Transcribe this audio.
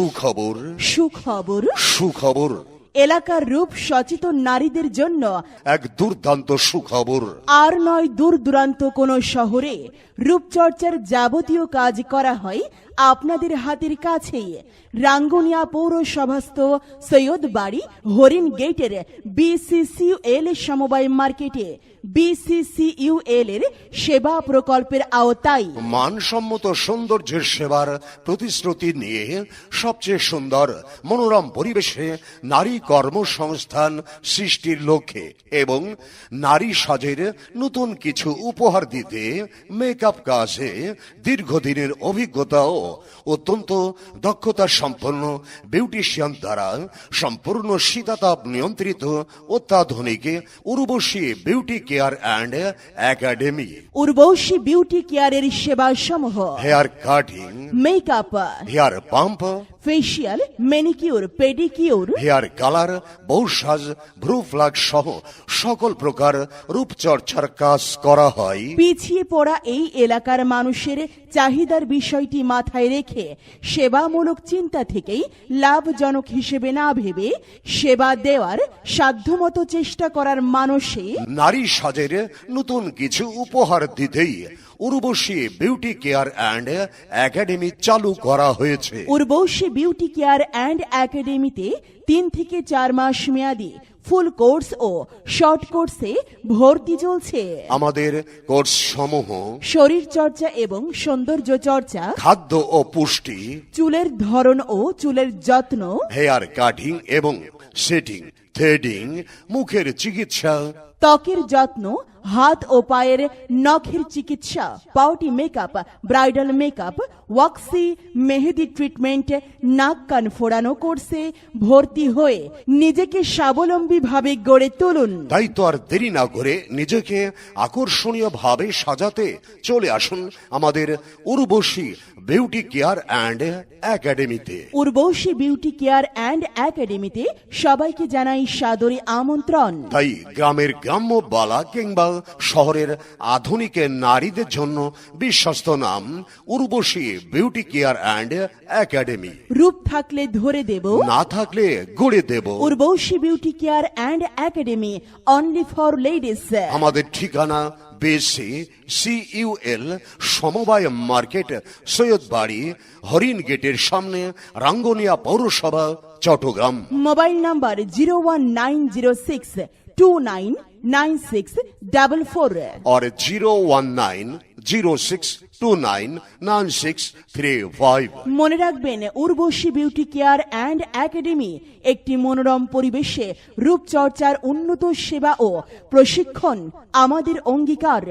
সুখবর। সুখবর। সুখবর। এলাকার রূপ সচেতন নারীদের জন্য এক দুর্দান্ত সুখবর। আর নয় দূর দূরান্ত কোন শহরে রূপচর্চার যাবতীয় কাজ করা হয় আপনাদের হাতের কাছেই রাঙ্গুনিয়া পৌরসভাস্থ সৈয়দ বাড়ি হরিণ গেটের বিসিসিউএল সমবায় মার্কেটে বিসিসিইউএল এর সেবা প্রকল্পের আওতায়। মানসম্মত সৌন্দর্যের সেবার প্রতিশ্রুতি নিয়ে সবচেয়ে সুন্দর মনোরম পরিবেশে নারী কর্মসংস্থান সৃষ্টির লক্ষ্যে এবং নারী সাজের নতুন কিছু উপহার দিতে মেকআপ কাজে দীর্ঘদিনের অভিজ্ঞতা ও অত্যন্ত দক্ষতা সম্পন্ন বিউটিশিয়ান দ্বারা সম্পূর্ণ শীতাতাপ নিয়ন্ত্রিত অত্যাধুনিক Urvashi beauty care and academy Urvashi beauty কেয়ারের সেবা সমূহ hair cutting makeup hair pump facial manicure pedicure hair colour বৌসাজ ভ্রু ফ্লাগ সহ সকল প্রকার রূপচর্চার কাজ করা হয়। পিছিয়ে পড়া এই এলাকার মানুষের চাহিদার বিষয়টি মাথায় রেখে সেবামূলক চিন্তা থেকেই লাভজনক হিসেবে না ভেবে সেবা দেওয়ার সাধ্যমতো চেষ্টা করার মানসে নারী সাজের নতুন কিছু উপহার দিতেই Urvashi beauty care and academy চালু করা হয়েছে। উর্বশী বিউটি কেয়ার অ্যান্ড একাডেমিতে তিন থেকে চার মাস মেয়াদি ফুল কোর্স ও শর্ট কোর্সে ভর্তি চলছে। আমাদের কোর্স সমূহ শরীর চর্চা এবং সৌন্দর্য চর্চা খাদ্য ও পুষ্টি চুলের ধরন ও চুলের যত্ন হেয়ার কাটিং এবং সেটিং থ্রেডিং মুখের চিকিৎসা। ত্বকের যত্ন হাত ও পায়ের নখের চিকিৎসা পাউটি মেকআপ ব্রাইডাল মেকআপ ওয়াক্সি মেহেদি ট্রিটমেন্ট নাক কান ফোড়ানো কোর্সে ভর্তি হয়ে নিজেকে স্বাবলম্বী ভাবে গড়ে তুলুন। তাই তো আর দেরি না করে নিজেকে আকর্ষণীয় ভাবে সাজাতে চলে আসুন আমাদের উর্বশী বিউটি কেয়ার অ্যান্ড একাডেমিতে উর্বশী বিউটি কেয়ার অ্যান্ড একাডেমিতে সবাইকে জানাই সাদরে আমন্ত্রণ। তাই গ্রামের গ্রাম্য বালা কিংবা শহরের আধুনিক নারীদের জন্য বিশ্বস্ত নাম Urvashi beauty care and academy রূপ থাকলে ধরে দেব। না থাকলে গড়ে দেব। Urvashi beauty care and academy only for ladies আমাদের ঠিকানা বেসি সিইউএল সমবায় মার্কেট সৈয়দ বাড়ি হরিণ গেটের সামনে রাঙ্গনিয়া পৌরসভা Chattogram. Mobile number zero one nine zero six two nine nine six double four zero one nine zero six two nine six three মনে রাখবেন, Urvashi beauty care and academy একটি মনোরম পরিবেশে রূপচর্চার উন্নত সেবা ও প্রশিক্ষণ আমাদের অঙ্গীকার।